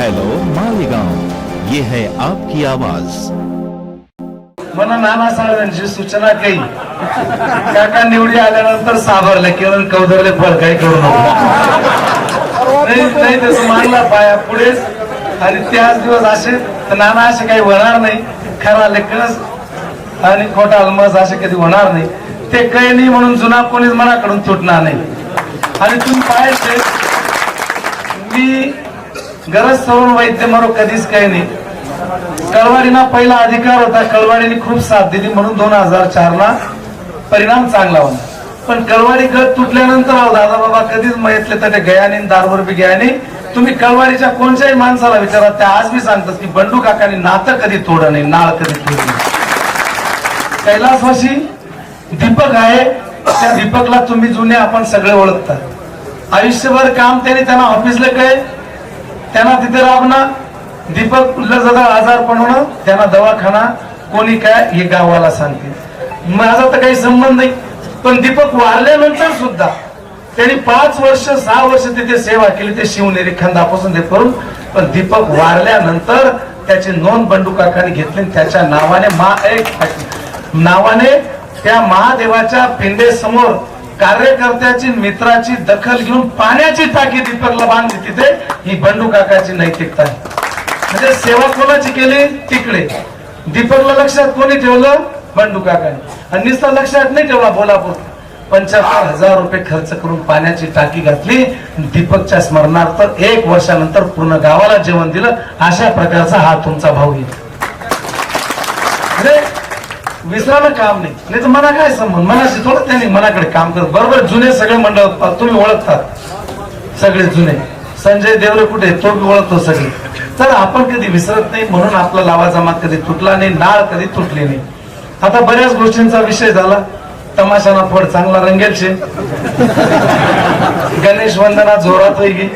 Hello Malegaon ये है आपकी आवाज। मला नाना साहेबांची सूचना काही काका निवडी आल्यानंतर सावरले किरण कौदरले फळ काही करू नको. नाही नाही तसं मानला पाया पुढेच. आणि त्याच दिवस असे तर नाना असे काही होणार नाही. खरा लेखनच आणि खोटा अलमस असे कधी होणार नाही. ते काही नाही म्हणून जुना कोणीच मनाकडून तुटणार नाही. आणि तुम्ही पाहायचे मी गरज सरून वैद्य मरो कधीच काही नाही. कळवाडीना पहिला अधिकार होता कळवाडीने खूप साथ दिली म्हणून दोन हजार चार ला परिणाम चांगला होता. पण कळवाडी गट तुटल्यानंतर अहो दादा बाबा कधीच मयतले तर ते गयाने दारवर बी गयाने तुम्ही कळवाडीच्या कोणत्याही माणसाला विचारा त्या आज मी सांगतात की बंडू काकाने नातं कधी तोड नाही नाळ कधी तोड नाही. कैलासवाशी दीपक आहे. त्या दीपकला तुम्ही जुने आपण सगळे ओळखतात. आयुष्यभर काम त्याने त्यांना ऑफिसला काय त्यांना तिथे राबणं दीपकला जरा आजार पण होणं त्यांना दवाखाना कोणी काय हे गावाला सांगते. माझा तर काही संबंध नाही. पण दीपक वारल्यानंतर सुद्धा त्यांनी पाच वर्ष सहा वर्ष तिथे सेवा केली ते शिवनेरी खंदापासून ते करून. पण दीपक वारल्यानंतर त्याची नोंद बंडू काकाने घेतली आणि त्याच्या नावाने मा एक नावाने त्या महादेवाच्या पिंडे समोर कार्यकर्त्याची मित्राची दखल घेऊन पाण्याची टाकी दीपकला बांधली तिथे ही बंडू काकाची नैतिकता आहे. म्हणजे सेवा कोणाची केली? तिकडे. दीपकला लक्षात कोणी ठेवलं? बंडू काकाने. आणि निस्ता लक्षात नाही ठेवला बोलापूर. पंच्याहत्तर हजार रुपये खर्च करून पाण्याची टाकी घातली. दीपकच्या स्मरणार्थ एक वर्षानंतर पूर्ण गावाला जेवण दिलं. अशा प्रकारचा हा तुमचा भाऊ येईल. म्हणजे विसरायला काम नाही. नाही तर मना काय संबंध? मनाशी थोडं त्यांनी मनाकडे काम करत. बरोबर जुने सगळे मंडळ तुम्ही ओळखतात. सगळे जुने. संजय देवरे कुठे? तो बी ओळखतो सगळे. तर आपण कधी विसरत नाही म्हणून आपला लावा जमात कधी तुटला नाही नाळ कधी तुटली नाही. आता बऱ्याच गोष्टींचा विषय झाला. तमाशाना फड चांगला रंगेल गणेश वंदना जोरात होई गे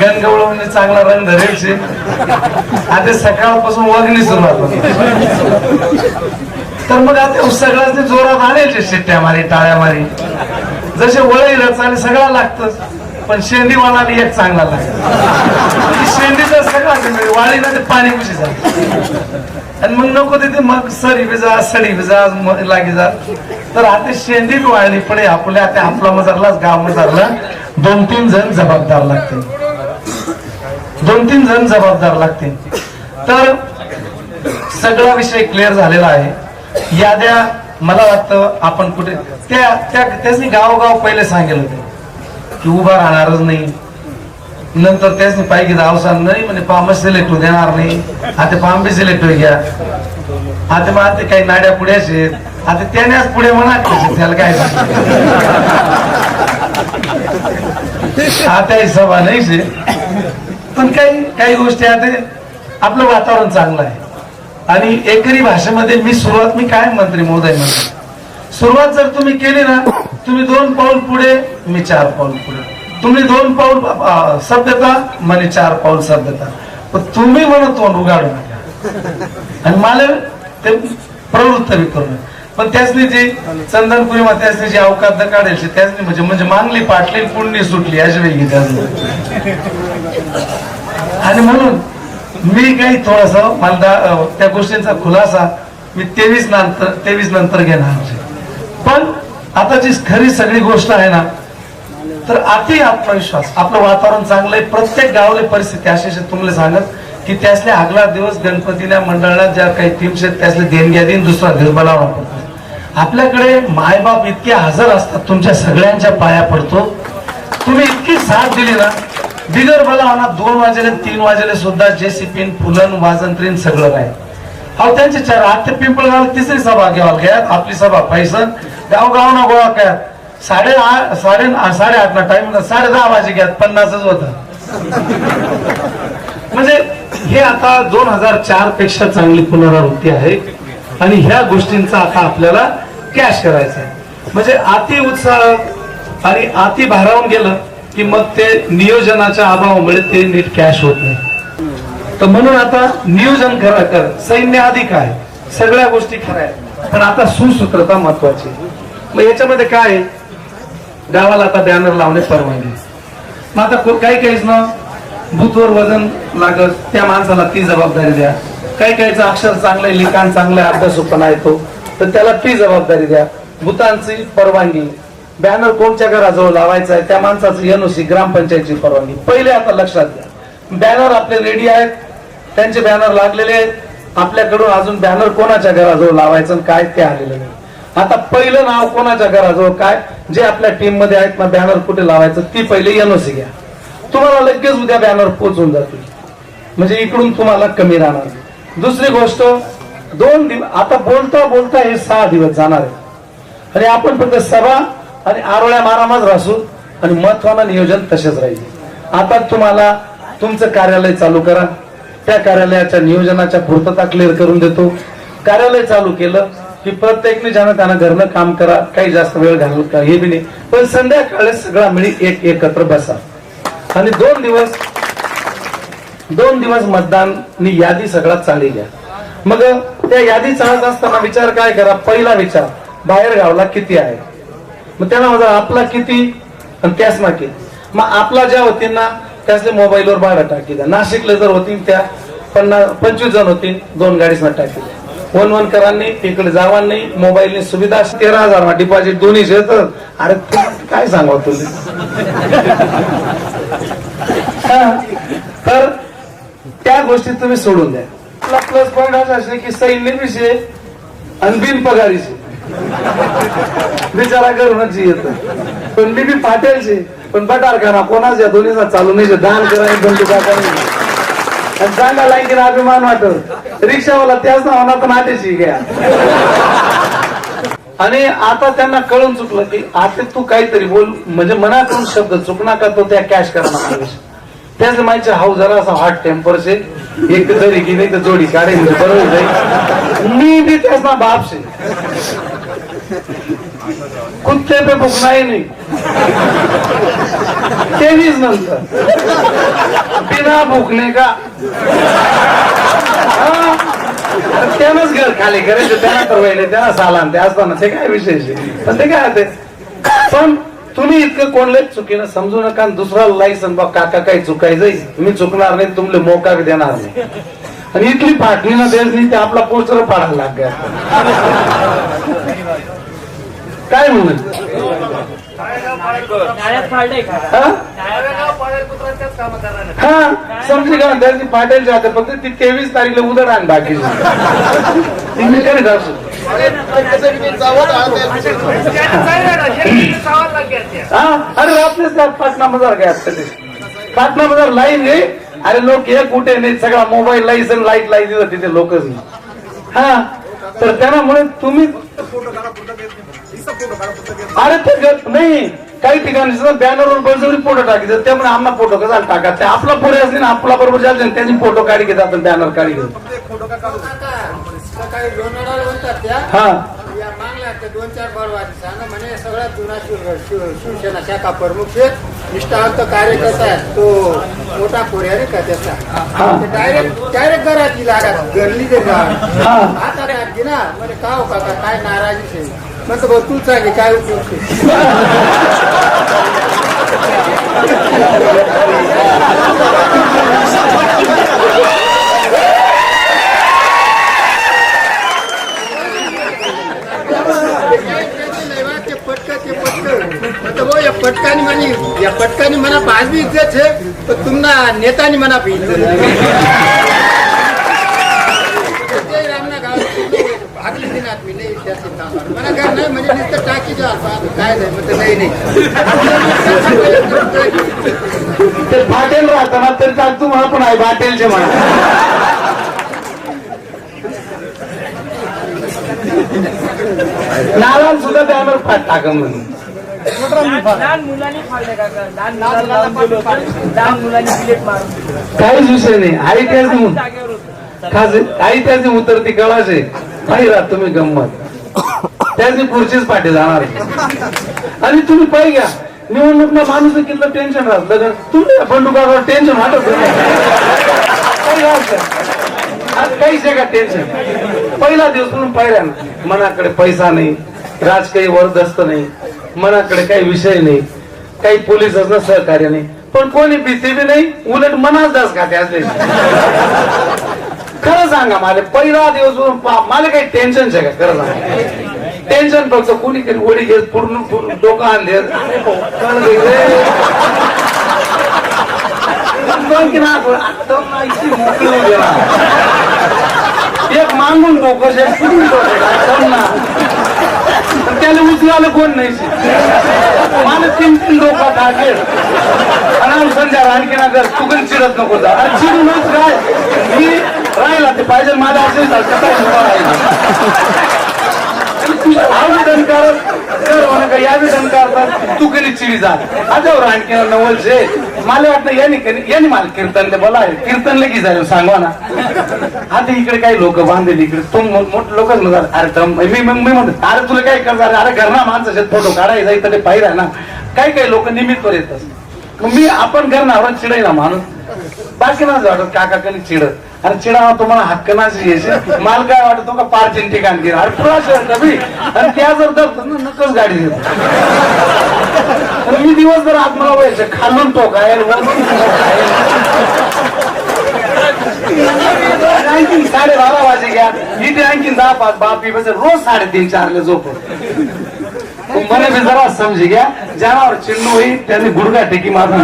गणगवळवणी चांगला रंग धरेल शे आता सकाळपासून वगणी सुरुवात तर मग आता सगळ्याच जोरात आणायचे शिट्ट्या मारी टाळ्या मारी. जसे वळई आणि सगळा लागतच पण शेंडी वाणाली एक चांगला लागतो शेंडीचा सगळा म्हणजे वाळीला ते पाणी कुशी जात. आणि मग नको तिथे मग सरी बिजा सडी बिजा लागे लागी जा. तर आता शेंडी बी वाळली पडे आपल्या आता आपला मजारलाच गाव मजारला दोन तीन जण जबाबदार लागते दोन तीन जण जबाबदार लागतील. तर सगळा विषय क्लिअर झालेला आहे. याद्या मला वाटतं आपण कुठे त्या त्या त्याच गावोगाव पहिले सांगेल होते की उभा राहणारच नाही. नंतर त्याचनी पाहिजे अवसान नाही म्हणजे पाम सिलेक्ट देणार नाही. आता पाम बी सिलेक्ट घ्या आता मग आता काही नाड्या पुढे आहेत. आता त्यानेच पुढे म्हणा त्याला काय आता ही सभा नाही शे. पण काही काही गोष्टी आता आपलं वातावरण चांगलं आहे. आणि एकरी भाषेमध्ये मी सुरुवात मी काय मंत्री महोदय म्हणतो? सुरुवात जर तुम्ही केली ना तुम्ही दोन पाऊल पुढे मी चार पाऊल पुढे. तुम्ही दोन पाऊल सभ्यता म्हणे चार पाऊल सभ्यता. पण तुम्ही म्हणत तोंड उघाडू नका. आणि मला ते प्रवृत्त बी करू नका. पण त्याचनी जी चंदनपुरी मध्ये त्यासनी जी अवकात काढायची त्याचनी म्हणजे म्हणजे मांगली पाटली पुण्य सुटली अशी वेगळी त्याचनी आणि म्हणून मी काही थोडस मला त्या गोष्टींचा खुलासा मी तेवीस नंतर तेवीस नंतर घेणार पण आता जी खरी सगळी गोष्ट आहे ना तर अति आत्मविश्वास. आपलं वातावरण चांगलं आहे प्रत्येक गावले परिस्थिती अशी तुम्हाला सांगत की त्यासले आगला दिवस गणपतीला मंडळात ज्या काही टीम्स आहेत त्यासले देणग्या देईन दुसरा दिवस बनावा. पडतो आपल्याकडे मायबाप इतके हजर असतात तुमच्या सगळ्यांच्या पाया पडतो. तुम्ही इतकी साथ दिली ना बिगर बलावना दोन वाजेले तीन वाजेले सुद्धा जेसीपीन फुलन वाजंत्रीन सगळं काय अहो त्यांचे चार आठ ते पिंपळगाव तिसरी सभा घ्यावा घ्यात आपली सभा पैसन गाव गाव ना गोळा काय साडे आठ साडे साडेआठ ना टाइम साडे दहा वाजे घ्यात पन्नासच होत. म्हणजे हे आता दोन हजार चारपेक्षा चांगली पुनरावृत्ती आहे. आणि ह्या गोष्टींचा आता आपल्याला कॅश करायचा आहे. म्हणजे अति उत्साह आणि अति भारावून गेलं की मग ते नियोजनाच्या अभावामुळे ते नीट कॅश होत नाही. तर म्हणून आता नियोजन करा कर. सैन्य अधिक आहे. सगळ्या गोष्टी खऱ्या आहेत. पण आता सुसूत्रता महत्वाची आहे. मग याच्यामध्ये काय आहे? गावाला आता बॅनर लावणे परवानगी. मग आता काही काहीच ना. बुथवर वजन लागत त्या माणसाला ती जबाबदारी द्या. काही काहीचं अक्षर चांगलं आहे लिखाण चांगलं आहे अभ्यासूपणा येतो तर त्याला ती जबाबदारी द्या. भूतांची परवानगी बॅनर कोणच्या घराजवळ लावायचा आहे त्या माणसाचं एनओसी ग्रामपंचायतची परवानगी. पहिले आता लक्षात घ्या. बॅनर आपले रेडी आहेत त्यांचे बॅनर लागलेले आहेत. आपल्याकडून अजून बॅनर कोणाच्या घराजवळ लावायचं आणि काय ते आलेलं नाही. आता पहिलं नाव कोणाच्या घराजवळ काय जे आपल्या टीममध्ये आहेत ना बॅनर कुठे लावायचं ती पहिले एनओसी घ्या. तुम्हाला लगेच उद्या बॅनर पोचून जातील. म्हणजे इकडून तुम्हाला कमी राहणार. दुसरी गोष्ट दोन दिवस आता बोलता बोलता हे सहा दिवस जाणार आहे. आणि आपण फक्त सभा आणि आरोळ्या मारामाच रासू आणि महत्वानं नियोजन तसेच राहील. आता तुम्हाला तुमचं कार्यालय चालू करा. त्या कार्यालयाच्या नियोजनाच्या पूर्तता क्लिअर करून देतो. कार्यालय चालू केलं की प्रत्येकने ज्यानं त्यानं घरनं काम करा काही जास्त वेळ घालू का हे बी नाही. पण संध्याकाळी सगळा मिळी एक एकत्र बसा. आणि दोन दिवस दोन दिवस मतदान नी यादी सगळा चाली घ्या. मग त्या यादी चालत असताना विचार काय करा? पहिला विचार बाहेर गावला किती आहे? मग त्यांना माझा आपला किती? आणि त्याच ना किती मग आपला ज्या होती ना त्याचे मोबाईलवर भाडं टाकी द्या. नाशिकला जर होतील त्या पन्नास पंचवीस जण होतील दोन गाडीसना टाकी द्या. फोन वन करांनी इकडे जावांनी नाही मोबाईलनी सुविधा तेरा हजार डिपॉझिट दोन्ही येतं अरे काय सांगा तुम्ही? तर त्या गोष्टी तुम्ही सोडून द्या. आपला प्लस पॉईंट असा असेल की सैन्य विषय आणि बिनपगारीचे बिचारा करूनच येत. पण बीबी पाटेलचे पण बटार करा कोणाच? या दोन्हीचा चालू नाही. दान करा बंदुका करा. आणि चांगला लाईन अभिमान वाटत रिक्षावाला त्याच नावाना पण आटेची घ्या. आणि आता त्यांना कळून चुकलं की आता तू काहीतरी बोल म्हणजे मनातून शब्द चुकना का तो त्या कॅश करणार त्याच माहिती हाऊ जरा असा हॉट टेम्परचे एक तर जरी की नाही तर जोडी काढे म्हणजे बरोबर मी बी त्याच ना बापशे. कुत्ते पे भुकनाही नाही तेवीस नंतर. बिना भुकने का? त्यानंच घर खाली करायचं त्यांना तर वहिले त्यांना साला ते असताना ते काय विशेष पण ते काय ते पण तुम्ही इतकं कोणलेच चुकीनं समजू नका दुसरा लायसन बा काका काही चुकायचंय तुम्ही चुकणार नाही तुमले मोका बी देणार नाही. आणि इथली फाटणी ना देश नाही ते आपला पोचर पाडायला लाग काय का? हा? हा समजी का? त्याची पाटीलच्या हातात फक्त ती तेवीस तारीखला उदड आण हा? अरे त्यात पाटणा बाजार घ्या कधी पाटणा बाजार लाईन आहे अरे लोक एक कुठे नाही? सगळा मोबाईल लाईसन लाइट लाई दिलं तिथे लोकच नाही. हा? तर त्यामुळे तुम्ही अरे ते नाही काही ठिकाणी बॅनरवर बळजबरी फोटो टाकायचं त्यामुळे आम्हाला फोटो कसा टाका ते आपला पुढे असले ना आपला बरोबर जायचं ना, त्याची फोटो काढी घेतात बॅनर काढी घेतात. हा. दोन चार म्हणे सगळ्यात जुना शिवसेना शाखा प्रमुख आहे निष्ठावंत कार्यकर्ता आहे तो मोठा का त्याचा डायरेक्ट डायरेक्ट घराची लागत घरली ते हा. आता ना का हो काका काय नाराजी म्हणतो भाऊ तू सांगे काय उपयोग या पटकानी म्हणी या पटकानी म्हणा पाच बी इज्जत है तर तुम्हाला नेतानी म्हणा बी इज्जत ते रामना गावात भागली दिनात मी नाही त्या सिद्धांतावर. मला काय नाही म्हणजे नुसतं टाकी द्या काय नाही म्हणतं नाही नाही. ते पाटेल राहताना तरी चालतो म्हणा पण आहे पाटेलचे म्हणा. नाला सुद्धा बॅनर फाट टाका म्हणून. काहीच विषय नाही. आई त्याच आई त्याची उतरती कळाचे पाहिजे राहत तुम्ही गंमत. त्याची खुर्चीच पाठी जाणार. आहे. आणि तुम्ही पाहिजे घ्या. निवडणूकला माणूस किती टेन्शन राहत? लग्न तुम्ही बंडुकावर टेन्शन वाटत नाही. आज काहीच आहे का टेन्शन पहिला दिवस म्हणून पाहिल्या ना मनाकडे पैसा नाही राजकीय वरदस्त नाही मनाकडे काही विषय नाही काही पोलिसांना सहकार्य नाही. पण कोणी बीसीबी बी नाही उलट मनाच दास खाते असले. खरं सांगा मला पहिला दिवस म्हणून पा- मला काही टेन्शन आहे का? खरं सांगा. टेन्शन फक्त कुणी तरी वडी घेत पूर्ण पूर्ण डोकं आणले. रे. एक मागून डोकं शेत त्याला उचलायला कोण नाही मला तीन तीन डोकं टाकेल आणि संध्या आणखी ना कर तू पण चिडत नको जा. चिडूनच काय? मी राहिला ते पाहिजे माझा असेल कर म्हणा का तू कधी चिडी जा आजवर आणखी नवल शे मला वाटतं याने कधी याने मला कीर्तनले बोला कीर्तनले की झालं सांगवा ना आता इकडे काही लोक बांधले इकडे तू मोठे लोकच म्हणतात अरे तम- मी मी मी म्हणतो अरे तुला काय करणार अरे घरना माणसाचे फोटो काढायचा इथं ते पाहिजे ना काही काही लोक निमित्त येतात मी आपण घरनावर चिडाय ना माणूस बाकी ना वाटत काका कधी चिडत अरे चिडावा तुम्हाला हक्क घ्यायचे यायचे मला काय वाटत का पार्किंग ठिकाण घे अरे तुला कमी आणि त्या जर तर ना नकच गाडी देतो. मी मी दिवसभर आत मला व्हायचं खालून तो काय आणखीन साडे बारा वाजे घ्या. इथे आणखीन दहा पाच बापी बस रोज साडेतीन चारला झोप. मला मी जरा समजी घ्या. ज्यावर चिंडू होईल त्यांनी गुडघा टेकी मारून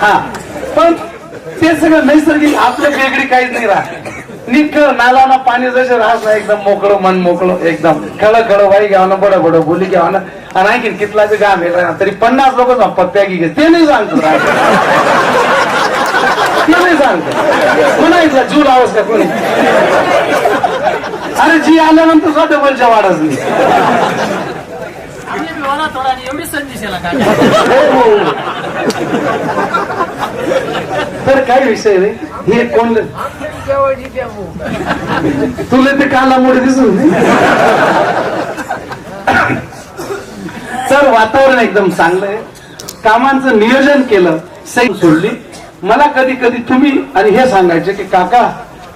हा. पण ते सगळं नैसर्गिक आपल्या वेगळी काहीच नाही राहत. निखळ नालाना पाणी जसे राहत ना एकदम मोकळं मन मोकळं एकदम खळ खळ वाई घ्यावं ना बड बड बोली घ्यावं ना. आणि आणखीन कितला बी गाम ना तरी पन्नास लोक पत्त्या घे ते नाही सांगतो. ते नाही सांगतो म्हणायचं जीव लावस का कोणी? अरे जी आल्यानंतर सुद्धा डबलच्या वाढच नाही. एवढी संधी हो, हो. तर काय विषय रे हे कोण तुला ते कालामुळे दिसून तर वातावरण एकदम चांगलं आहे. कामांचं नियोजन केलं सैन सोडली. मला कधी कधी तुम्ही आणि हे सांगायचे की काका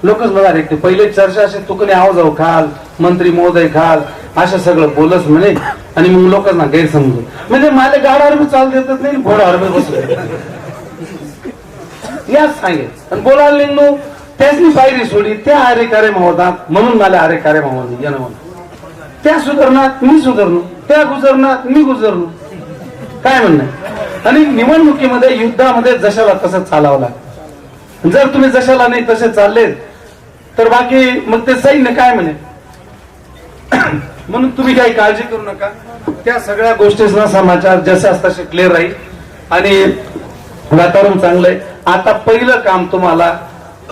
लोकच मला ऐकते पहिले चर्चा असे तू कोणी जाऊ खाल मंत्री महोदय खाल असं सगळं बोलच म्हणे. आणि मग लोकांना गैरसमजून म्हणजे मला गाडावर बी चाल देतात नाही घोडावर बी बसू याच सांगेल आणि बोलायला निघलो त्याचनी पायरी सोडी त्या आरे कार्य होतात म्हणून मला आरे कार्य होती येणं म्हणून. त्या सुधारणात मी सुधारणू त्या गुजरणात मी गुजरलो. काय म्हणणं आणि निवडणुकीमध्ये युद्धामध्ये जशाला तसं चालावं लागतं. जर तुम्ही जशाला नाही तसे चालले तर बाकी मग ते सैन्य काय म्हणे? म्हणून तुम्ही काही काळजी करू नका. त्या सगळ्या गोष्टीचा समाचार जसे तसे क्लिअर राहील. आणि वातावरण चांगलं आहे. आता पहिलं काम तुम्हाला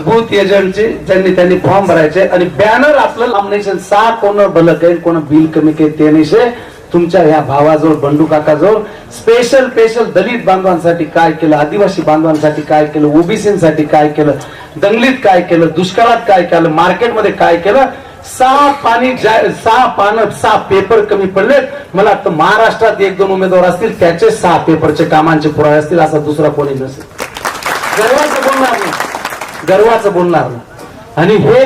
बूथ एजंटचे ज्यांनी त्यांनी फॉर्म भरायचे आणि बॅनर आपलं लांबनेशन सा कोण भलं काही कोण बिल कमी काही ते नाही तुमच्या ह्या भावाजवळ बंडू काकाजवळ स्पेशल स्पेशल दलित बांधवांसाठी काय केलं आदिवासी बांधवांसाठी काय केलं ओबीसीसाठी काय केलं दंगलीत काय केलं दुष्काळात काय केलं मार्केटमध्ये काय केलं सहा पाणी सहा पानं सहा पेपर कमी पडलेत. मला वाटतं महाराष्ट्रात एक दोन उमेदवार असतील त्याचे सहा पेपरचे कामांचे पुरावे असतील असा दुसरा कोणी नसेल. गर्वाचं बोलणार नाही. गर्वाचं बोलणार नाही. आणि हे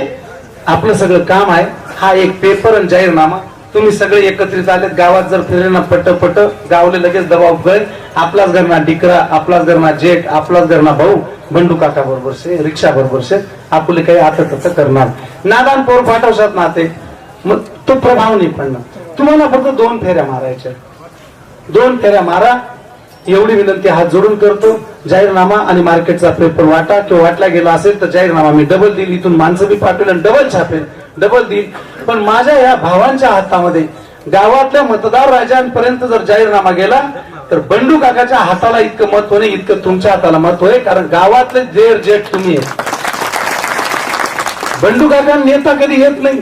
आपलं सगळं काम आहे. हा एक पेपर आणि जाहीरनामा. तुम्ही सगळे एकत्रित आलेत. गावात जर फिरले ना पट पट गावले लगेच दबाव गळ आपलाच घरना डिकरा आपलाच घरना जेठ आपलाच घरना भाऊ बंडू काका बरोबर शे रिक्षा बरोबर शे आपले काही आता तसं करणार नादान पोर पाठवशात ना ते मग तो प्रभाव नाही पडणार. तुम्हाला फक्त दोन फेऱ्या मारायच्या दोन फेऱ्या मारा. एवढी विनंती हात जोडून करतो. जाहीरनामा आणि मार्केटचा पेपर वाटा किंवा वाटला गेला असेल तर जाहीरनामा मी डबल देईल इथून माणसं मी पाठवेल आणि डबल छापेल. डबल देईल पण माझ्या या भावांच्या हातामध्ये गावातल्या मतदार राजांपर्यंत जर जाहीरनामा गेला तर बंडू काकाच्या हाताला इतकं महत्त्व नाही इतकं तुमच्या हाताला महत्त्व आहे कारण गावातले जेर जेठ तुम्ही आहे. बंडू काका नेता कधी येत नाही.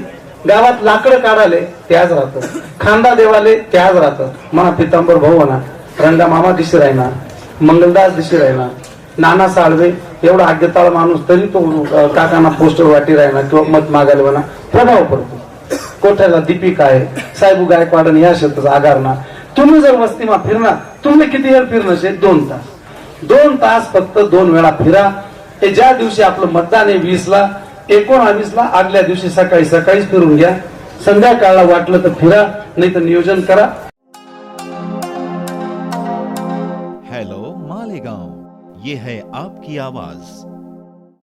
गावात लाकडं काढाले त्याच राहतं. खांदा देवाले त्याच राहतं. म्हणा पितांबर भाऊ म्हणा. रंगा मामा दिशी राहिना मंगलदास दिशी राहिना नाना साळवे एवढा आज्ञताळ माणूस तरी तो काकांना पोस्टर वाटी राहिना किंवा मत मागायला म्हणा प्रभाव पडतो. कोठ्याला दीपिका आहे साहेबू गायकवाड आणि या शेताचा आगारणा तुम्ही जर वस्तीमा फिरणार तुम्ही किती वेळ फिरणं शे? दोन तास. दोन तास फक्त दोन वेळा फिरा. ते ज्या दिवशी आपलं मतदान आहे वीस ला एकोणावीस ला आदल्या दिवशी सकाळी सकाळीच फिरून घ्या. संध्याकाळला वाटलं तर फिरा नाही तर नियोजन करा. ये है आपकी आवाज।